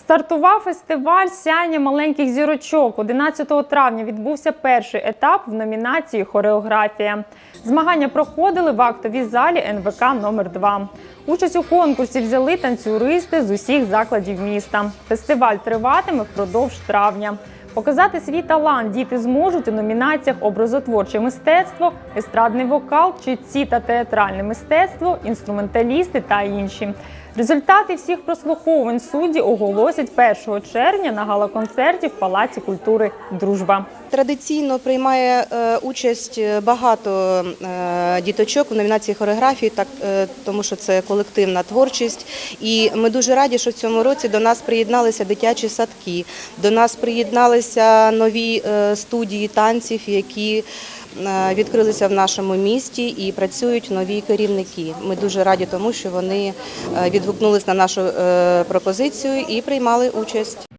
Стартував фестиваль Сяйня маленьких зірочок. 11 травня відбувся перший етап в номінації Хореографія. Змагання проходили в актовій залі НВК номер 2 Участь у конкурсі взяли танцюристи з усіх закладів міста. Фестиваль триватиме впродовж травня. Показати свій талант діти зможуть у номінаціях образотворче мистецтво, естрадний вокал, читці та театральне мистецтво, інструменталісти та інші. Результати всіх прослуховувань судді оголосять 1 червня на гала-концерті в Палаці культури Дружба. Традиційно приймає е, участь багато е, діточок у номінації хореографії, так е, тому що це колективна творчість. І ми дуже раді, що в цьому році до нас приєдналися дитячі садки, до нас приєдналися нові е, студії танців, які е, відкрилися в нашому місті і працюють нові керівники. Ми дуже раді тому, що вони е, відгукнулись на нашу е, пропозицію і приймали участь.